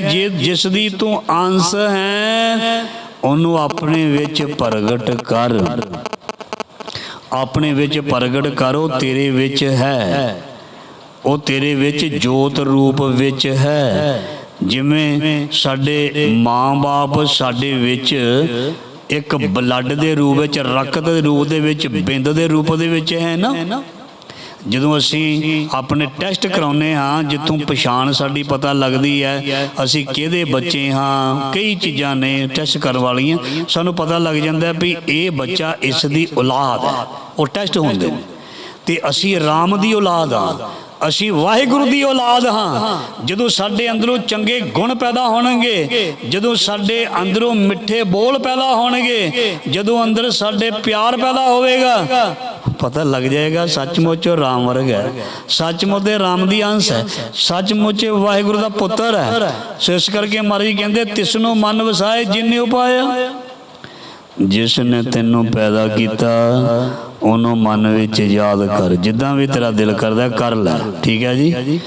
ਜੇ ਜਿਸ ਦੀ ਤੂੰ ਅੰਸ਼ ਹੈ, ਉਹਨੂੰ ਆਪਣੇ ਵਿੱਚ ਪ੍ਰਗਟ ਕਰ। ਆਪਣੇ ਵਿੱਚ ਪ੍ਰਗਟ ਕਰੋ ਤੇਰੇ ਵਿੱਚ ਹੈ। ਉਹ ਤੇਰੇ ਵਿੱਚ ਜੋਤ ਰੂਪ ਵਿੱਚ ਹੈ। ਜਿਵੇਂ ਸਾਡੇ ਮਾਂ-ਬਾਪ ਸਾਡੇ ਵਿੱਚ ਇੱਕ ਬਲੱਡ ਦੇ ਰੂਪ ਵਿੱਚ, ਰਕਤ ਦੇ ਰੂਪ ਦੇ ਵਿੱਚ, ਬਿੰਦ ਦੇ ਰੂਪ ਦੇ ਵਿੱਚ ਹੈ ਨਾ। ਜਦੋਂ ਅਸੀਂ ਆਪਣੇ ਟੈਸਟ ਕਰਾਉਨੇ ਹਾਂ, ਜਿੱਥੋਂ ਪਛਾਣ ਸਾਡੀ ਪਤਾ ਲੱਗਦੀ ਹੈ, ਅਸੀਂ ਕਿਹਦੇ ਬੱਚੇ ਹਾਂ, ਕਈ ਚੀਜ਼ਾਂ ਨੇ ਟੈਸਟ ਕਰਨ ਵਾਲੀਆਂ, ਸਾਨੂੰ ਪਤਾ ਲੱਗ ਜਾਂਦਾ ਵੀ ਇਹ ਬੱਚਾ ਇਸ ਦੀ ਔਲਾਦ ਹੈ, ਉਹ ਟੈਸਟ ਹੁੰਦੇ ਨੇ। ਤੇ ਅਸੀਂ ਰਾਮ ਦੀ ਔਲਾਦ ਹਾਂ, ਅਸੀਂ ਵਾਹਿਗੁਰੂ ਦੀ ਔਲਾਦ ਹਾਂ। ਜਦੋਂ ਸਾਡੇ ਅੰਦਰੋਂ ਚੰਗੇ ਗੁਣ ਪੈਦਾ ਹੋਣਗੇ, ਜਦੋਂ ਸਾਡੇ ਅੰਦਰੋਂ ਮਿੱਠੇ ਬੋਲ ਪੈਦਾ ਹੋਣਗੇ, ਜਦੋਂ ਅੰਦਰ ਸਾਡੇ ਪਿਆਰ ਪੈਦਾ ਹੋਵੇਗਾ ਪਤਾ ਲੱਗ ਜਾਏਗਾ ਸੱਚਮੁੱਚ ਉਹ ਰਾਮ ਵਰਗ ਹੈ। ਸੱਚਮੁੱਚ ਇਹ ਰਾਮ ਦੀ ਅੰਸ਼ ਹੈ। ਸੱਚਮੁੱਚ ਵਾਹਿਗੁਰੂ ਦਾ ਪੁੱਤਰ ਹੈ। ਸੋ ਇਸ ਕਰਕੇ ਮਹਾਰਾਜ ਜੀ ਕਹਿੰਦੇ, ਤਿਸਨੂੰ ਮਨ ਵਸਾਏ, ਜਿਨੇ ਉਪਾਇਆ ਜਿਸ ਨੇ ਤੈਨੂੰ ਪੈਦਾ ਕੀਤਾ, ਉਹਨੂੰ ਮਨ ਵਿੱਚ ਯਾਦ ਕਰ। ਜਿੱਦਾਂ ਵੀ ਤੇਰਾ ਦਿਲ ਕਰਦਾ, ਕਰ ਲੈ। ਠੀਕ ਹੈ ਜੀ?